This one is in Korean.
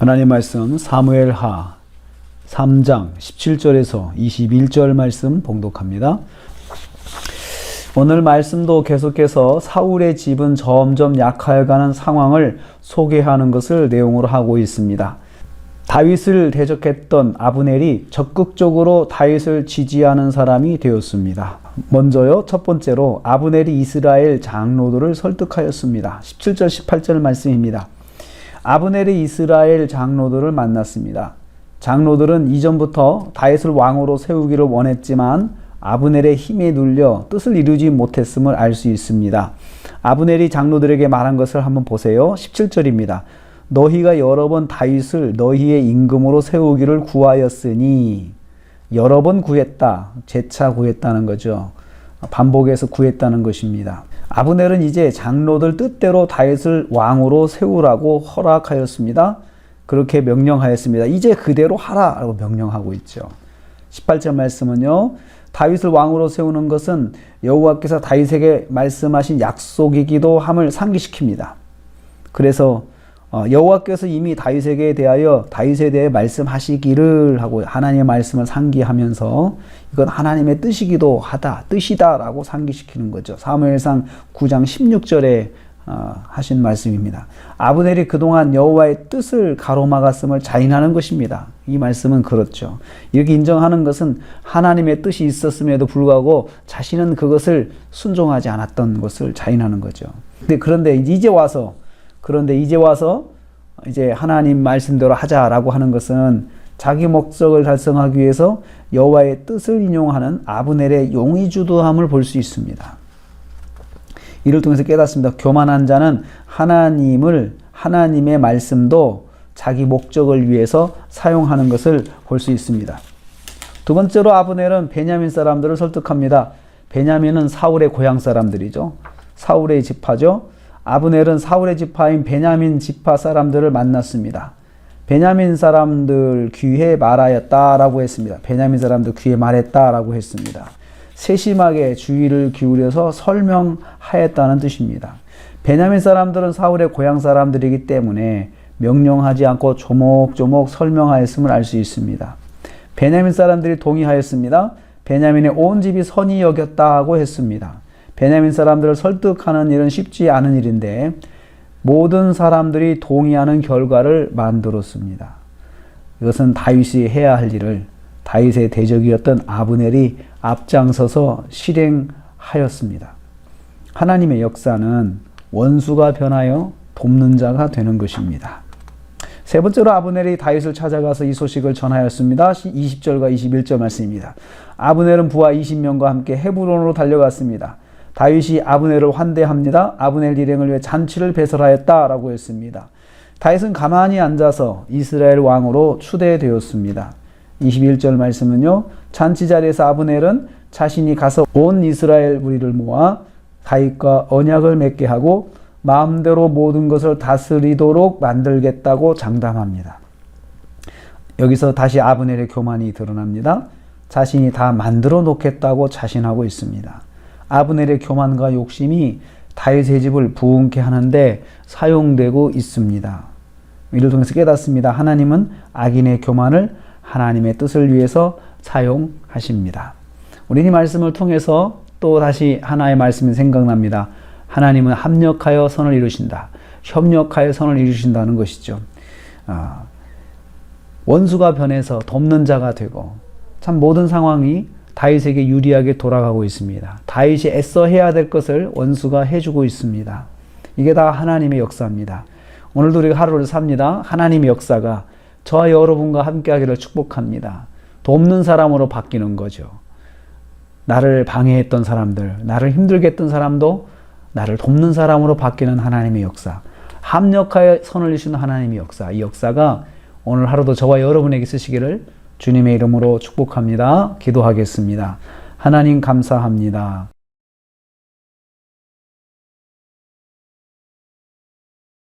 하나님 말씀 사무엘하 3장 17절에서 21절 말씀 봉독합니다. 오늘 말씀도 계속해서 사울의 집은 점점 약하여가는 상황을 소개하는 것을 내용으로 하고 있습니다. 다윗을 대적했던 아브넬이 적극적으로 다윗을 지지하는 사람이 되었습니다. 먼저요, 첫 번째로 아브넬이 이스라엘 장로들을 설득하였습니다. 17절, 18절 말씀입니다. 아브넬이 이스라엘 장로들을 만났습니다. 장로들은 이전부터 다윗을 왕으로 세우기를 원했지만 아브넬의 힘에 눌려 뜻을 이루지 못했음을 알 수 있습니다. 아브넬이 장로들에게 말한 것을 한번 보세요. 17절입니다. 너희가 여러 번 다윗을 너희의 임금으로 세우기를 구하였으니 여러 번 구했다. 재차 구했다는 거죠. 반복해서 구했다는 것입니다. 아브넬은 이제 장로들 뜻대로 다윗을 왕으로 세우라고 허락하였습니다. 그렇게 명령하였습니다. 이제 그대로 하라라고 명령하고 있죠. 18절 말씀은요. 다윗을 왕으로 세우는 것은 여호와께서 다윗에게 말씀하신 약속이기도 함을 상기시킵니다. 그래서 어, 여호와께서 이미 다윗에게 대하여 다윗에 대해 말씀하시기를 하고 하나님의 말씀을 상기하면서 이건 하나님의 뜻이기도 하다, 뜻이다라고 상기시키는 거죠. 사무엘상 9장 16절에 어, 하신 말씀입니다. 아브넬이 그동안 여호와의 뜻을 가로막았음을 자인하는 것입니다. 이 말씀은 그렇죠. 이렇게 인정하는 것은 하나님의 뜻이 있었음에도 불구하고 자신은 그것을 순종하지 않았던 것을 자인하는 거죠. 그런데 이제 와서 그런데 이제 와서 이제 하나님 말씀대로 하자라고 하는 것은 자기 목적을 달성하기 위해서 여호와의 뜻을 인용하는 아브넬의 용의 주도함을 볼 수 있습니다. 이를 통해서 깨닫습니다. 교만한 자는 하나님을 하나님의 말씀도 자기 목적을 위해서 사용하는 것을 볼 수 있습니다. 두 번째로 아브넬은 베냐민 사람들을 설득합니다. 베냐민은 사울의 고향 사람들이죠. 사울의 지파죠. 아브넬은 사울의 지파인 베냐민 지파 사람들을 만났습니다. 베냐민 사람들 귀에 말하였다라고 했습니다. 베냐민 사람들 귀에 말했다라고 했습니다. 세심하게 주의를 기울여서 설명하였다는 뜻입니다. 베냐민 사람들은 사울의 고향 사람들이기 때문에 명령하지 않고 조목조목 설명하였음을 알 수 있습니다. 베냐민 사람들이 동의하였습니다. 베냐민의 온 집이 선이 여겼다고 했습니다. 베냐민 사람들을 설득하는 일은 쉽지 않은 일인데 모든 사람들이 동의하는 결과를 만들었습니다. 이것은 다윗이 해야 할 일을 다윗의 대적이었던 아브넬이 앞장서서 실행하였습니다. 하나님의 역사는 원수가 변하여 돕는 자가 되는 것입니다. 세 번째로 아브넬이 다윗을 찾아가서 이 소식을 전하였습니다. 20절과 21절 말씀입니다. 아브넬은 부하 20명과 함께 헤브론으로 달려갔습니다. 다윗이 아브넬을 환대합니다. 아브넬 일행을 위해 잔치를 배설하였다라고 했습니다. 다윗은 가만히 앉아서 이스라엘 왕으로 추대되었습니다. 21절 말씀은요. 잔치 자리에서 아브넬은 자신이 가서 온 이스라엘 무리를 모아 다윗과 언약을 맺게 하고 마음대로 모든 것을 다스리도록 만들겠다고 장담합니다. 여기서 다시 아브넬의 교만이 드러납니다. 자신이 다 만들어 놓겠다고 자신하고 있습니다. 아브넬의 교만과 욕심이 다윗의 집을 부흥케 하는데 사용되고 있습니다. 이를 통해서 깨닫습니다. 하나님은 악인의 교만을 하나님의 뜻을 위해서 사용하십니다. 우리 이 말씀을 통해서 또 다시 하나의 말씀이 생각납니다. 하나님은 합력하여 선을 이루신다. 협력하여 선을 이루신다는 것이죠. 아, 원수가 변해서 돕는 자가 되고 참 모든 상황이 다윗에게 유리하게 돌아가고 있습니다. 다윗이 애써 해야 될 것을 원수가 해주고 있습니다. 이게 다 하나님의 역사입니다. 오늘도 우리가 하루를 삽니다. 하나님의 역사가 저와 여러분과 함께 하기를 축복합니다. 돕는 사람으로 바뀌는 거죠. 나를 방해했던 사람들, 나를 힘들게 했던 사람도 나를 돕는 사람으로 바뀌는 하나님의 역사. 합력하여 선을 이루시는 하나님의 역사. 이 역사가 오늘 하루도 저와 여러분에게 있으시기를 주님의 이름으로 축복합니다. 기도하겠습니다. 하나님 감사합니다.